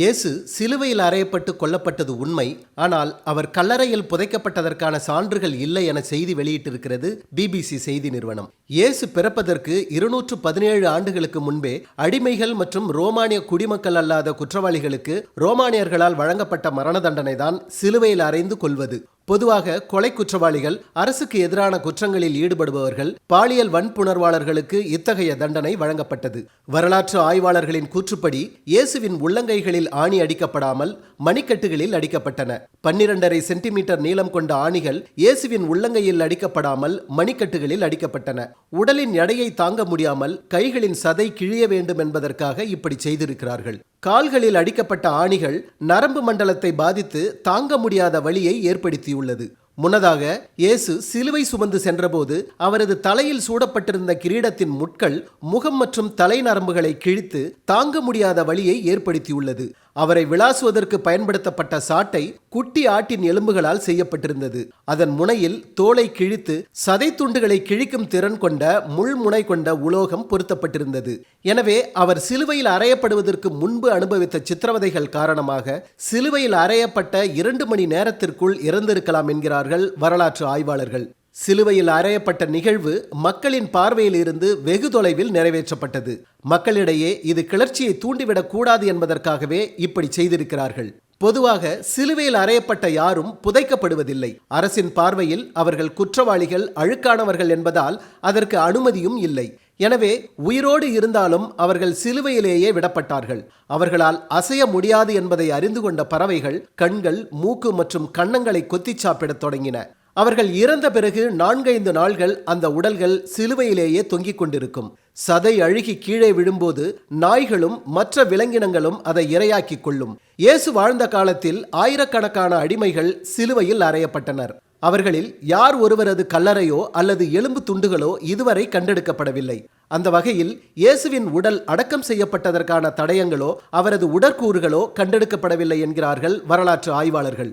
இயேசு சிலுவையில் அறையப்பட்டு கொல்லப்பட்டது உண்மை. ஆனால் அவர் கல்லறையில் புதைக்கப்பட்டதற்கான சான்றுகள் இல்லை என செய்தி வெளியிட்டிருக்கிறது பிபிசி செய்தி நிறுவனம். இயேசு பிறப்பதற்கு இருநூற்று பதினேழு ஆண்டுகளுக்கு முன்பே அடிமைகள் மற்றும் ரோமானிய குடிமக்கள் அல்லாத குற்றவாளிகளுக்கு ரோமானியர்களால் வழங்கப்பட்ட மரண தண்டனை தான் சிலுவையில் அறைந்து கொள்வது. பொதுவாக கொலை குற்றவாளிகள் அரசுக்கு எதிரான குற்றங்களில் ஈடுபடுபவர்கள் பாலியல் வன்புணர்வாளர்களுக்கு இத்தகைய தண்டனை வழங்கப்பட்டது. வரலாற்று ஆய்வாளர்களின் கூற்றுப்படி இயேசுவின் உள்ளங்கைகளில் ஆணி அடிக்கப்படாமல் மணிக்கட்டுகளில் அடிக்கப்பட்டன. பன்னிரண்டரை சென்டிமீட்டர் நீளம் கொண்ட ஆணிகள் இயேசுவின் உள்ளங்கையில் அடிக்கப்படாமல் மணிக்கட்டுகளில் அடிக்கப்பட்டன. உடலின் எடையை தாங்க முடியாமல் கைகளின் சதை கிழிய வேண்டும் என்பதற்காக இப்படி செய்திருக்கிறார்கள். கால்களில் அடிக்கப்பட்ட ஆணிகள் நரம்பு மண்டலத்தை பாதித்து தாங்க முடியாத வழியை ஏற்படுத்தியுள்ளது. முன்னதாக இயேசு சிலுவை சுமந்து சென்றபோது அவரது தலையில் சூடப்பட்டிருந்த கிரீடத்தின் முட்கள் முகம் மற்றும் தலை நரம்புகளை கிழித்து தாங்க முடியாத வழியை ஏற்படுத்தியுள்ளது. அவரை விளாசுவதற்கு பயன்படுத்தப்பட்ட சாட்டை குட்டி ஆட்டின் எலும்புகளால் செய்யப்பட்டிருந்தது. அதன் முனையில் தோலை கிழித்து சதை துண்டுகளை கிழிக்கும் திறன் கொண்ட முள்முனை கொண்ட உலோகம் பொருத்தப்பட்டிருந்தது. எனவே அவர் சிலுவையில் அறையப்படுவதற்கு முன்பு அனுபவித்த சித்திரவதைகள் காரணமாக சிலுவையில் அறையப்பட்ட இரண்டு மணி நேரத்திற்குள் இறந்திருக்கலாம் என்கிறார்கள் வரலாற்று ஆய்வாளர்கள். சிலுவையில் அறையப்பட்ட நிகழ்வு மக்களின் பார்வையில் இருந்து வெகு தொலைவில் நிறைவேற்றப்பட்டது. மக்களிடையே இது கிளர்ச்சியை தூண்டிவிடக் கூடாது என்பதற்காகவே இப்படி செய்திருக்கிறார்கள். பொதுவாக சிலுவையில் அறையப்பட்ட யாரும் புதைக்கப்படுவதில்லை. அரசின் பார்வையில் அவர்கள் குற்றவாளிகள் அழுக்கானவர்கள் என்பதால் அதற்கு அனுமதியும் இல்லை. எனவே உயிரோடு இருந்தாலும் அவர்கள் சிலுவையிலேயே விடப்பட்டார்கள். அவர்களால் அசைய முடியாது என்பதை அறிந்து கொண்ட பறவைகள் கண்கள் மூக்கு மற்றும் கன்னங்களை கொத்திச் சாப்பிடத் தொடங்கின. அவர்கள் இறந்த பிறகு நான்கைந்து நாள்கள் அந்த உடல்கள் சிலுவையிலேயே தொங்கிக் கொண்டிருக்கும். சதை அழுகி கீழே விழும்போது நாய்களும் மற்ற விலங்கினங்களும் அதை இரையாக்கிக் கொள்ளும். இயேசு வாழ்ந்த காலத்தில் ஆயிரக்கணக்கான அடிமைகள் சிலுவையில் அறையப்பட்டனர். அவர்களில் யார் ஒருவரது கல்லறையோ அல்லது எலும்பு துண்டுகளோ இதுவரை கண்டெடுக்கப்படவில்லை. அந்த வகையில் இயேசுவின் உடல் அடக்கம் செய்யப்பட்டதற்கான தடயங்களோ அவரது உடற்கூறுகளோ கண்டெடுக்கப்படவில்லை என்கிறார்கள் வரலாற்று ஆய்வாளர்கள்.